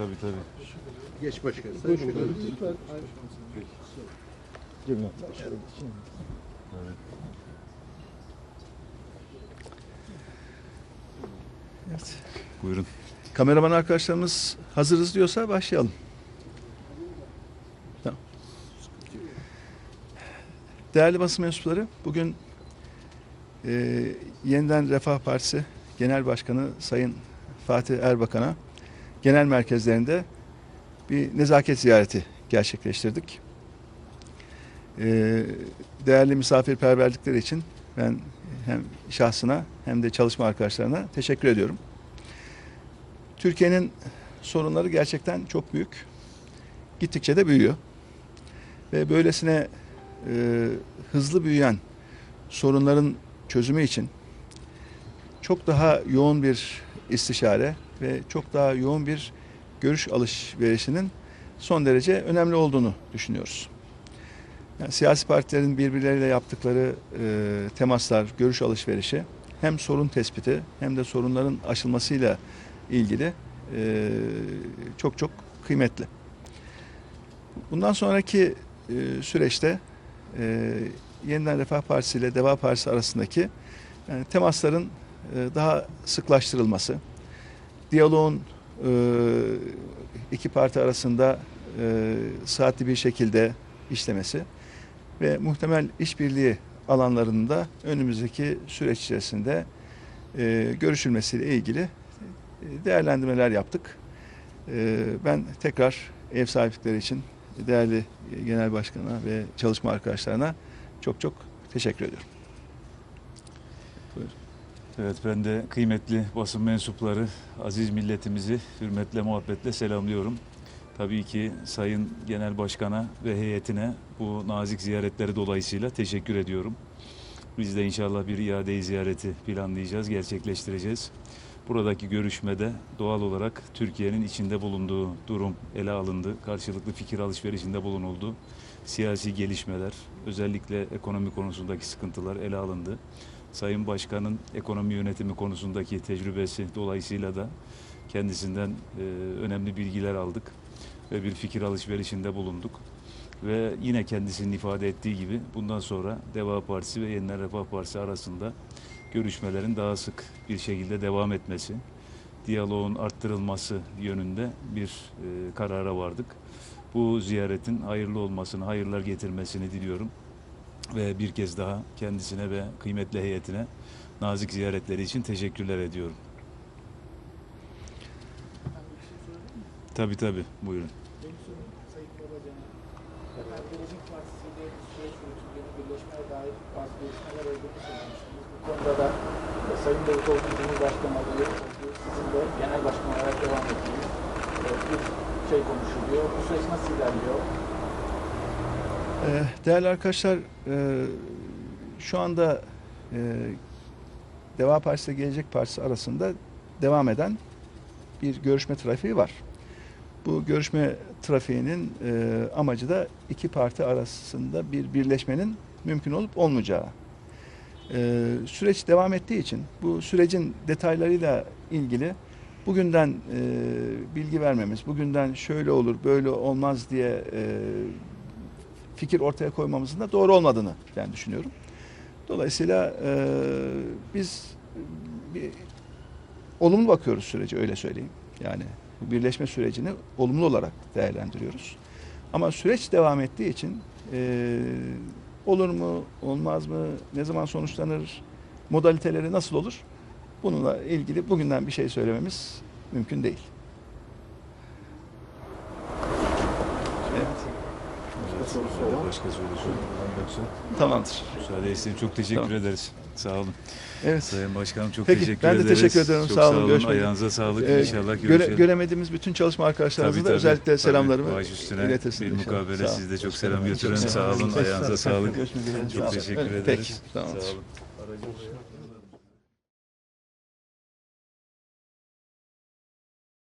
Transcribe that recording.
Tabii tabii. Geç başkanım. Buyurun. Kameraman arkadaşlarımız hazırız diyorsa başlayalım. Tamam. Değerli basın mensupları, bugün e, Yeniden Refah Partisi Genel Başkanı Sayın Fatih Erbakan'a genel merkezlerinde bir nezaket ziyareti gerçekleştirdik. E, değerli misafirperverlikleri için ben hem şahsına hem de çalışma arkadaşlarına teşekkür ediyorum. Türkiye'nin sorunları gerçekten çok büyük. Gittikçe de büyüyor. Ve böylesine e, hızlı büyüyen sorunların çözümü için çok daha yoğun bir istişare ve çok daha yoğun bir görüş alışverişinin son derece önemli olduğunu düşünüyoruz. Yani siyasi partilerin birbirleriyle yaptıkları e, temaslar, görüş alışverişi hem sorun tespiti hem de sorunların aşılmasıyla ilgili e, çok çok kıymetli. Bundan sonraki e, süreçte e, Yeniden Refah Partisi ile Deva Partisi arasındaki yani temasların e, daha sıklaştırılması, diyaloğun e, iki parti arasında e, saatli bir şekilde işlemesi ve muhtemel işbirliği alanlarında önümüzdeki süreç içerisinde e, görüşülmesiyle ilgili değerlendirmeler yaptık. Ben tekrar ev sahiplikleri için değerli genel başkana ve çalışma arkadaşlarına çok çok teşekkür ediyorum. Evet ben de kıymetli basın mensupları, aziz milletimizi hürmetle, muhabbetle selamlıyorum. Tabii ki Sayın Genel Başkan'a ve heyetine bu nazik ziyaretleri dolayısıyla teşekkür ediyorum. Biz de inşallah bir iade ziyareti planlayacağız, gerçekleştireceğiz. Buradaki görüşmede doğal olarak Türkiye'nin içinde bulunduğu durum ele alındı. Karşılıklı fikir alışverişinde bulunuldu. Siyasi gelişmeler, özellikle ekonomi konusundaki sıkıntılar ele alındı. Sayın Başkan'ın ekonomi yönetimi konusundaki tecrübesi dolayısıyla da kendisinden e, önemli bilgiler aldık ve bir fikir alışverişinde bulunduk. Ve yine kendisinin ifade ettiği gibi bundan sonra Deva Partisi ve Yeniden Refah Partisi arasında görüşmelerin daha sık bir şekilde devam etmesi, diyaloğun arttırılması yönünde bir e, karara vardık. Bu ziyaretin hayırlı olmasını, hayırlar getirmesini diliyorum. Ve bir kez daha kendisine ve kıymetli heyetine nazik ziyaretleri için teşekkürler ediyorum. Tabii tabii, buyurun. Sayın e, Davutoğlu Cumhurbaşkanı adayı sizin de genel başkan olarak devam ettiğiniz e, bir şey konuşuluyor. Bu süreç nasıl ilerliyor? Ee, Değerli arkadaşlar, e, şu anda e, Deva Partisi ile Gelecek Partisi arasında devam eden bir görüşme trafiği var. Bu görüşme trafiğinin e, amacı da iki parti arasında bir birleşmenin mümkün olup olmayacağı. Süreç devam ettiği için bu sürecin detaylarıyla ilgili bugünden bilgi vermemiz, bugünden şöyle olur, böyle olmaz diye fikir ortaya koymamızın da doğru olmadığını ben düşünüyorum. Dolayısıyla e, biz bir olumlu bakıyoruz sürece öyle söyleyeyim. Yani bu birleşme sürecini olumlu olarak değerlendiriyoruz. Ama süreç devam ettiği için e, olur mu, olmaz mı, ne zaman sonuçlanır, modaliteleri nasıl olur? Bununla ilgili bugünden bir şey söylememiz mümkün değil. Evet, Başka sorusu yoksa tamamdır. müsaade isteyeyim. Çok teşekkür Tamam. ederiz. Sağ olun. Evet. Sayın Başkanım çok Peki, teşekkür ben de ederiz. teşekkür ederim. Çok Sağ olun, görüşmek. Ayağınıza sağlık. Ee, İnşallah göre- görüşelim. göremediğimiz bütün çalışma arkadaşlarımıza Tabii, da tabii, özellikle tabii. selamlarımı Baş üstüne iletirsin bir mukabele. Siz de çok selam götürün. sağ olun. Ayağınıza sağlık. Çok teşekkür Peki, ederiz. tamamdır. Sağ olun.